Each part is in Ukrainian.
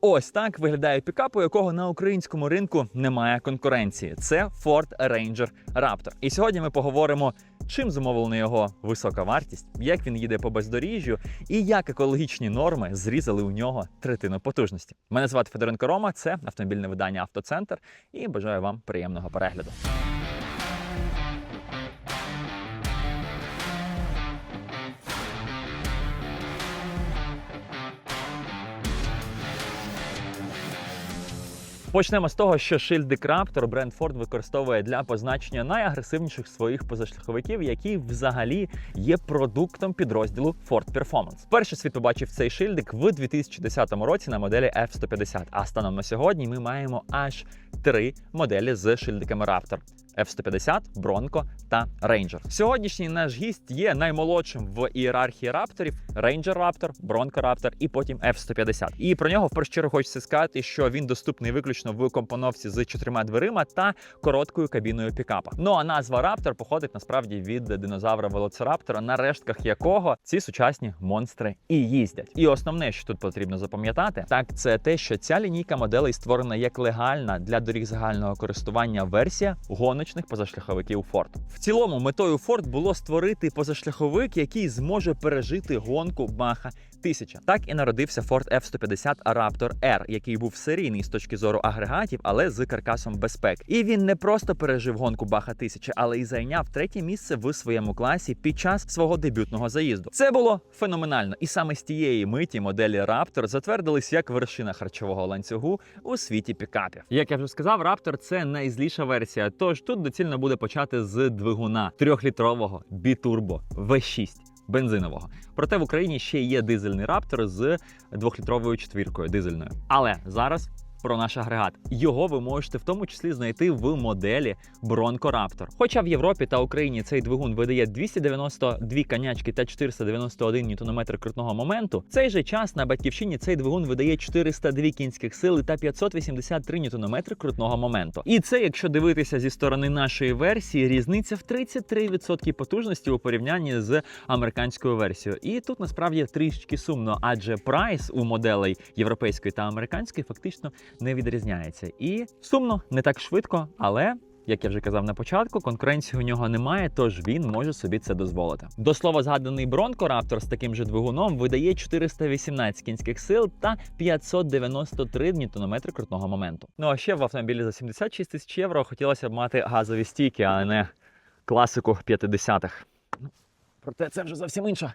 Ось так виглядає пікап, у якого на українському ринку немає конкуренції. Це Ford Ranger Raptor. І сьогодні ми поговоримо, чим зумовлена його висока вартість, як він їде по бездоріжжю і як екологічні норми зрізали у нього третину потужності. Мене звати Федоренко Рома, це автомобільне видання Автоцентр. І бажаю вам приємного перегляду. Почнемо з того, що шильдик Raptor бренд Ford використовує для позначення найагресивніших своїх позашляховиків, які взагалі є продуктом підрозділу Ford Performance. Перший світ побачив цей шильдик в 2010 році на моделі F150, А станом на сьогодні ми маємо аж три моделі з шильдиками Raptor. F-150, Bronco та Ranger. Сьогоднішній наш гість є наймолодшим в ієрархії рапторів: Ranger Raptor, Bronco Raptor і потім F-150. І про нього в чергу хочеться сказати, що він доступний виключно в компоновці з чотирма дверима та короткою кабіною пікапа. Ну а назва Raptor походить насправді від динозавра Велоцираптора, на рештках якого ці сучасні монстри і їздять. І основне, що тут потрібно запам'ятати, так це те, що ця лінійка моделей створена як легальна для доріг загального користування версія гоночних позашляховиків Ford. В цілому метою Ford було створити позашляховик, який зможе пережити гонку Маха 1000. Так і народився Ford F-150 Raptor R, який був серійний з точки зору агрегатів, але з каркасом безпеки. І він не просто пережив гонку Баха 1000, але й зайняв третє місце в своєму класі під час свого дебютного заїзду. Це було феноменально, і саме з тієї миті моделі Raptor затвердились як вершина харчового ланцюгу у світі пікапів. Як я вже сказав, Raptor – це найзліша версія. Тож тут доцільно буде почати з двигуна трьохлітрового бітурбо V6 бензинового. Проте в Україні ще є дизельний раптор з двохлітровою четвіркою дизельною. Але зараз. Про наш агрегат його ви можете в тому числі знайти в моделі Bronco Raptor. Хоча в Європі та Україні цей двигун видає 292 конячки та 491 ньютонометр крутного моменту. Цей же час на батьківщині цей двигун видає 402 кінських сили та 583 ньютонометри крутного моменту. І це, якщо дивитися зі сторони нашої версії, різниця в 33% потужності у порівнянні з американською версією. І тут насправді трішки сумно, адже прайс у моделей європейської та американської фактично не відрізняється. І сумно не так швидко, але. Як я вже казав на початку, конкуренції у нього немає, тож він може собі це дозволити. До слова, згаданий Bronco Raptor з таким же двигуном видає 418 кінських сил та 593 ньютонометри крутного моменту. Ну а ще в автомобілі за 76 тисяч євро хотілося б мати газові стійки, а не класику 50-х. Ну, проте це вже зовсім інша.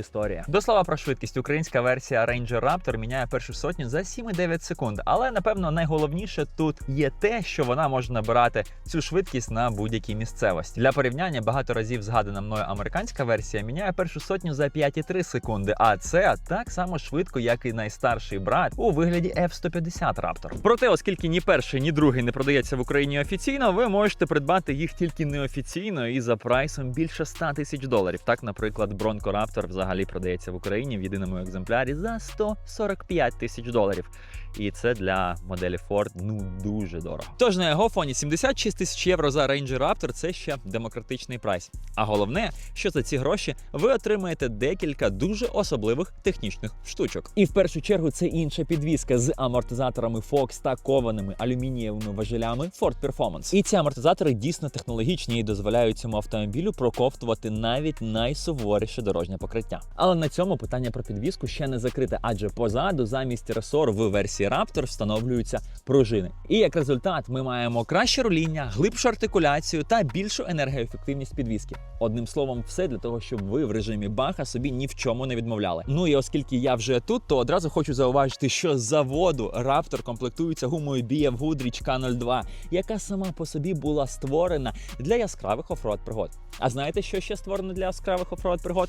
Історія до слова про швидкість. Українська версія Ranger Raptor міняє першу сотню за 7,9 секунд. Але напевно найголовніше тут є те, що вона може набирати цю швидкість на будь-якій місцевості. Для порівняння багато разів згадана мною американська версія міняє першу сотню за 5,3 секунди. А це так само швидко, як і найстарший брат у вигляді F-150 Raptor. Проте, оскільки ні перший, ні другий не продається в Україні офіційно, ви можете придбати їх тільки неофіційно і за прайсом більше 100 тисяч доларів. Так, наприклад, Bronco Raptor взагалі продається в Україні в єдиному екземплярі за 145 тисяч доларів. І це для моделі Ford ну дуже дорого. Тож на його фоні 76 тисяч євро за Ranger Raptor – це ще демократичний прайс. А головне, що за ці гроші ви отримаєте декілька дуже особливих технічних штучок. І в першу чергу це інша підвізка з амортизаторами Fox та кованими алюмінієвими важелями Ford Performance. І ці амортизатори дійсно технологічні і дозволяють цьому автомобілю проковтувати навіть найсуворіше дорожнє покриття. Але на цьому питання про підвізку ще не закрите, адже позаду замість ресор в версії Raptor встановлюються пружини. І як результат, ми маємо краще руління, глибшу артикуляцію та більшу енергоефективність підвізки. Одним словом, все для того, щоб ви в режимі баха собі ні в чому не відмовляли. Ну і оскільки я вже тут, то одразу хочу зауважити, що з заводу Raptor комплектується гумою BF Goodrich K02, яка сама по собі була створена для яскравих оффроад пригод. А знаєте, що ще створено для яскравих оффроад пригод?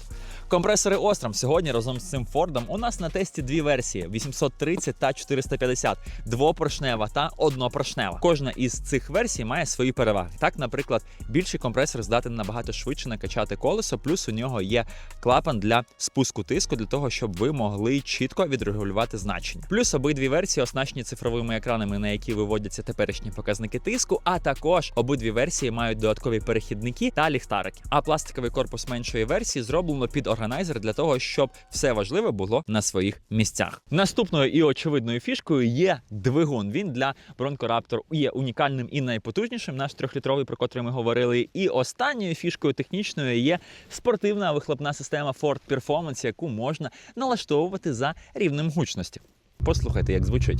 Компресори Osram. Сьогодні разом з цим Фордом у нас на тесті дві версії: 830 та 450, двопоршнева та однопоршнева. Кожна із цих версій має свої переваги. Так, наприклад, більший компресор здатен набагато швидше накачати колесо, плюс у нього є клапан для спуску тиску, для того, щоб ви могли чітко відрегулювати значення. Плюс обидві версії оснащені цифровими екранами, на які виводяться теперішні показники тиску. А також обидві версії мають додаткові перехідники та ліхтарики. А пластиковий корпус меншої версії зроблено під органайзер органайзер для того, щоб все важливе було на своїх місцях. Наступною і очевидною фішкою є двигун. Він для Bronco Raptor є унікальним і найпотужнішим. Наш трьохлітровий, про котрий ми говорили. І останньою фішкою технічною є спортивна вихлопна система Ford Performance, яку можна налаштовувати за рівнем гучності. Послухайте, як звучить.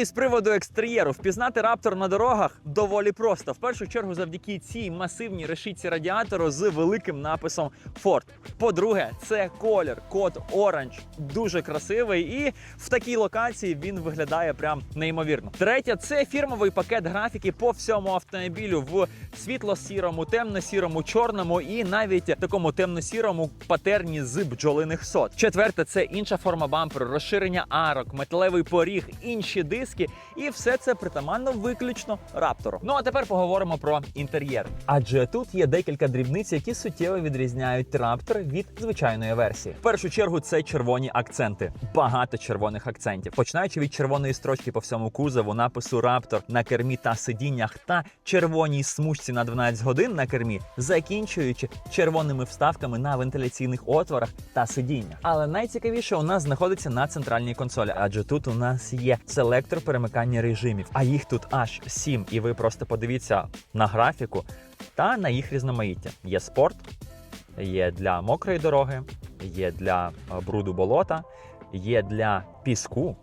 І з приводу екстер'єру, впізнати раптор на дорогах доволі просто. В першу чергу, завдяки цій масивній решітці радіатору з великим написом Ford. По-друге, це колір, код оранж, дуже красивий, і в такій локації він виглядає прям неймовірно. Третє, це фірмовий пакет графіки по всьому автомобілю в світло-сірому, темно-сірому, чорному і навіть такому темно-сірому патерні з бджолиних сот. Четверте, це інша форма бамперу, розширення арок, металевий поріг, інші диски, і все це притаманно виключно раптору. Ну а тепер поговоримо про інтер'єр. Адже тут є декілька дрібниць, які суттєво відрізняють раптор від звичайної версії. В першу чергу це червоні акценти, багато червоних акцентів, починаючи від червоної строчки по всьому кузову, напису Раптор на кермі та сидіннях та червоній смужці на 12 годин на кермі, закінчуючи червоними вставками на вентиляційних отворах та сидіннях. Але найцікавіше у нас знаходиться на центральній консолі, адже тут у нас є селектор перемикання режимів, а їх тут аж 7. І ви просто подивіться на графіку та на їх різноманіття. Є спорт, є для мокрої дороги, є для е, бруду болота, є для піску.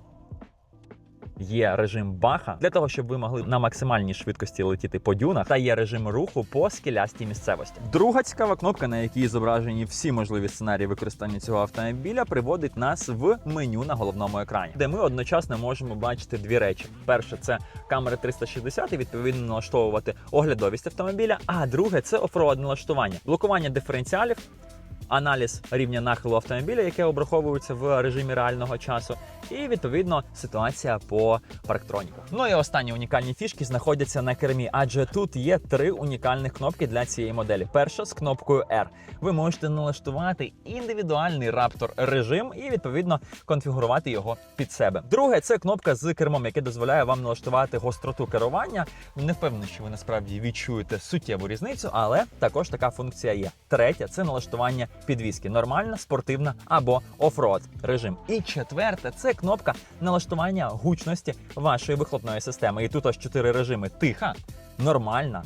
Є режим баха для того, щоб ви могли на максимальній швидкості летіти по дюнах, та є режим руху по скелястій місцевості. Друга цікава кнопка, на якій зображені всі можливі сценарії використання цього автомобіля, приводить нас в меню на головному екрані, де ми одночасно можемо бачити дві речі: перше це камери 360 і відповідно налаштовувати оглядовість автомобіля. А друге це офроад налаштування, блокування диференціалів. Аналіз рівня нахилу автомобіля, яке обраховується в режимі реального часу, і відповідно ситуація по парктроніках. Ну і останні унікальні фішки знаходяться на кермі, адже тут є три унікальних кнопки для цієї моделі. Перша з кнопкою R. Ви можете налаштувати індивідуальний раптор режим і відповідно конфігурувати його під себе. Друге це кнопка з кермом, яке дозволяє вам налаштувати гостроту керування. Не впевнений, що ви насправді відчуєте суттєву різницю, але також така функція є. Третє це налаштування підвіски, нормальна, спортивна або офроад режим. І четверте це кнопка налаштування гучності вашої вихлопної системи. І тут аж чотири режими: тиха, нормальна,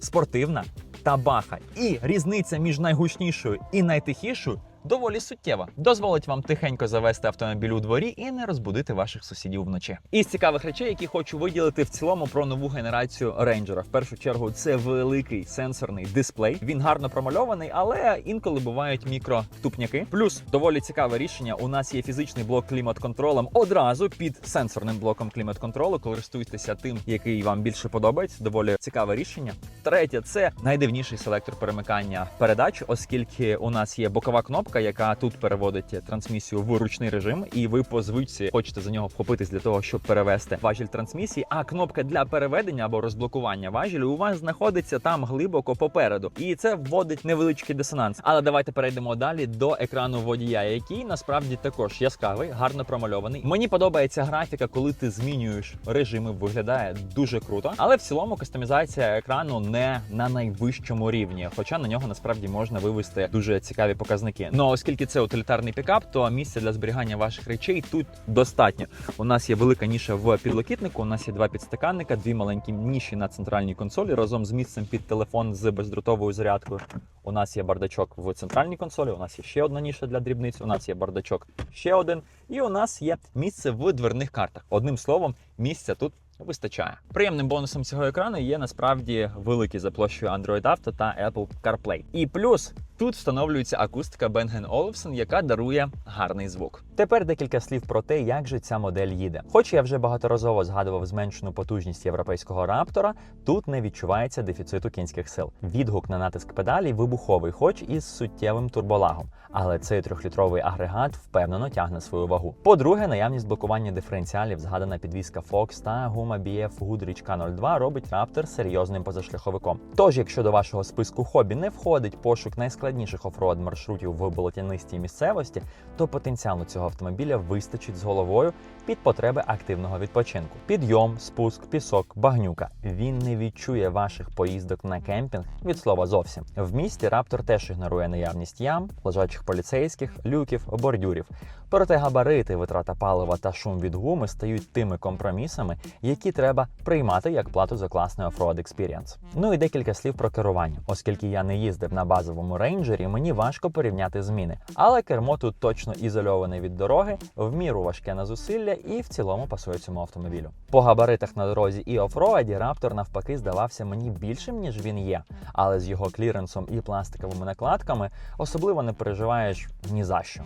спортивна та баха. І різниця між найгучнішою і найтихішою. Доволі суттєва. Дозволить вам тихенько завести автомобіль у дворі і не розбудити ваших сусідів вночі. Із цікавих речей, які хочу виділити в цілому про нову генерацію Ranger. В першу чергу це великий сенсорний дисплей. Він гарно промальований, але інколи бувають мікротупняки. Плюс доволі цікаве рішення. У нас є фізичний блок клімат-контролем одразу під сенсорним блоком клімат-контролу. Користуйтеся тим, який вам більше подобається. Доволі цікаве рішення. Третє це найдивніший селектор перемикання передач, оскільки у нас є бокова кнопка яка тут переводить трансмісію в ручний режим, і ви по звичці хочете за нього вхопитись для того, щоб перевести важіль трансмісії. А кнопка для переведення або розблокування важелю у вас знаходиться там глибоко попереду, і це вводить невеличкий дисонанс. Але давайте перейдемо далі до екрану водія, який насправді також яскравий, гарно промальований. Мені подобається графіка, коли ти змінюєш режими, виглядає дуже круто. Але в цілому кастомізація екрану не на найвищому рівні, хоча на нього насправді можна вивести дуже цікаві показники. Ну оскільки це утилітарний пікап, то місця для зберігання ваших речей тут достатньо. У нас є велика ніша в підлокітнику. У нас є два підстаканника, дві маленькі ніші на центральній консолі разом з місцем під телефон з бездротовою зарядкою. У нас є бардачок в центральній консолі. У нас є ще одна ніша для дрібниць. У нас є бардачок ще один, і у нас є місце в дверних картах. Одним словом, місця тут. Вистачає приємним бонусом цього екрану є насправді великий за площею Android Auto та Apple CarPlay. І плюс тут встановлюється акустика Bang Olufsen, яка дарує гарний звук. Тепер декілька слів про те, як же ця модель їде. Хоч я вже багаторазово згадував зменшену потужність європейського раптора, тут не відчувається дефіциту кінських сил. Відгук на натиск педалі вибуховий, хоч із суттєвим турболагом. Але цей трьохлітровий агрегат впевнено тягне свою вагу. По-друге, наявність блокування диференціалів, згадана підвізка Fox та гума BF Goodrich K02 робить Raptor серйозним позашляховиком. Тож, якщо до вашого списку хобі не входить пошук найскладніших найскладніших офроад маршрутів в болотянистій місцевості, то потенціалу цього автомобіля вистачить з головою під потреби активного відпочинку. Підйом, спуск, пісок, багнюка. Він не відчує ваших поїздок на кемпінг від слова зовсім. В місті Раптор теж ігнорує наявність ям, лежачих поліцейських, люків, бордюрів. Проте габарити, витрата палива та шум від гуми стають тими компромісами, які треба приймати як плату за класний офроад експірієнс. Ну і декілька слів про керування, оскільки я не їздив на базовому рейнджері, мені важко порівняти зміни. Але кермо тут точно ізольоване від дороги, в міру важке на зусилля і в цілому пасує цьому автомобілю. По габаритах на дорозі і офроаді Раптор навпаки здавався мені більшим ніж він є, але з його кліренсом і пластиковими накладками особливо не переживаєш ні за що.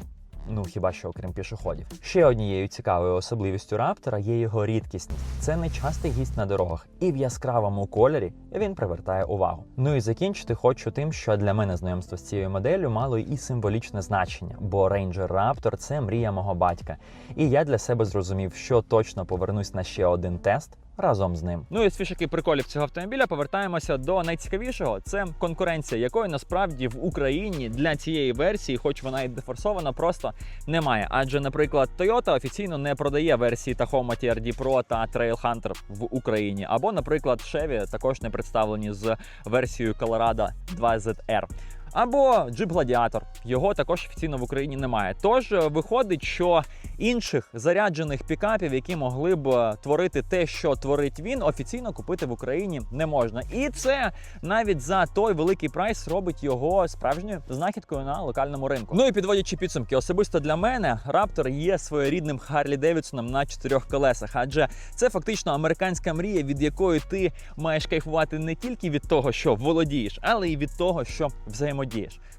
Ну хіба що окрім пішоходів. Ще однією цікавою особливістю раптора є його рідкісність. Це не частий гість на дорогах, і в яскравому кольорі він привертає увагу. Ну і закінчити хочу тим, що для мене знайомство з цією моделлю мало і символічне значення, бо Ranger Raptor – це мрія мого батька. І я для себе зрозумів, що точно повернусь на ще один тест. Разом з ним. Ну і з фішок приколів цього автомобіля повертаємося до найцікавішого. Це конкуренція, якої насправді в Україні для цієї версії, хоч вона і дефорсована, просто немає. Адже, наприклад, Toyota офіційно не продає версії Tacoma TRD Pro та Trailhunter в Україні. Або, наприклад, Chevy також не представлені з версією Colorado 2ZR. Або Jeep Gladiator. Його також офіційно в Україні немає. Тож е, виходить, що інших заряджених пікапів, які могли б е, творити те, що творить він, офіційно купити в Україні не можна. І це навіть за той великий прайс робить його справжньою знахідкою на локальному ринку. Ну і підводячи підсумки, особисто для мене Raptor є своєрідним Харлі Девідсоном на чотирьох колесах, адже це фактично американська мрія, від якої ти маєш кайфувати не тільки від того, що володієш, але й від того, що взаємодієш.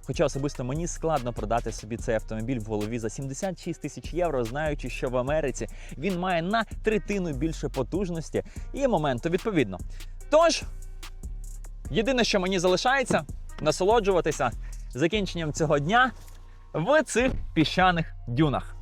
Хоча особисто мені складно продати собі цей автомобіль в голові за 76 тисяч євро, знаючи, що в Америці він має на третину більше потужності і моменту відповідно. Тож, єдине, що мені залишається, насолоджуватися закінченням цього дня в цих піщаних дюнах.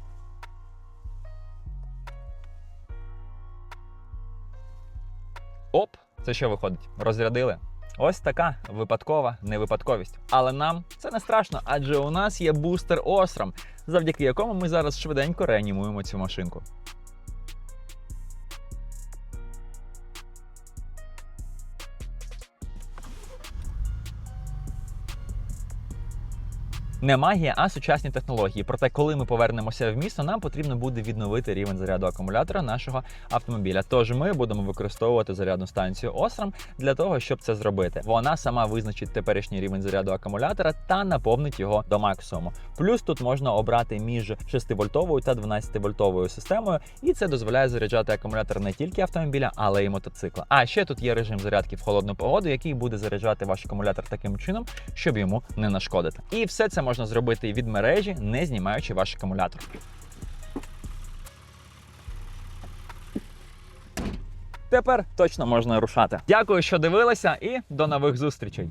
Оп, це що виходить? Розрядили. Ось така випадкова невипадковість. Але нам це не страшно, адже у нас є бустер Остром, завдяки якому ми зараз швиденько реанімуємо цю машинку. Не магія, а сучасні технології. Проте, коли ми повернемося в місто, нам потрібно буде відновити рівень заряду акумулятора нашого автомобіля. Тож ми будемо використовувати зарядну станцію Osram для того, щоб це зробити. Вона сама визначить теперішній рівень заряду акумулятора та наповнить його до максимуму. Плюс тут можна обрати між 6-вольтовою та 12-вольтовою системою, і це дозволяє заряджати акумулятор не тільки автомобіля, але й мотоцикла. А ще тут є режим зарядки в холодну погоду, який буде заряджати ваш акумулятор таким чином, щоб йому не нашкодити. І все це можна зробити від мережі, не знімаючи ваш акумулятор. Тепер точно можна рушати. Дякую, що дивилися, і до нових зустрічей.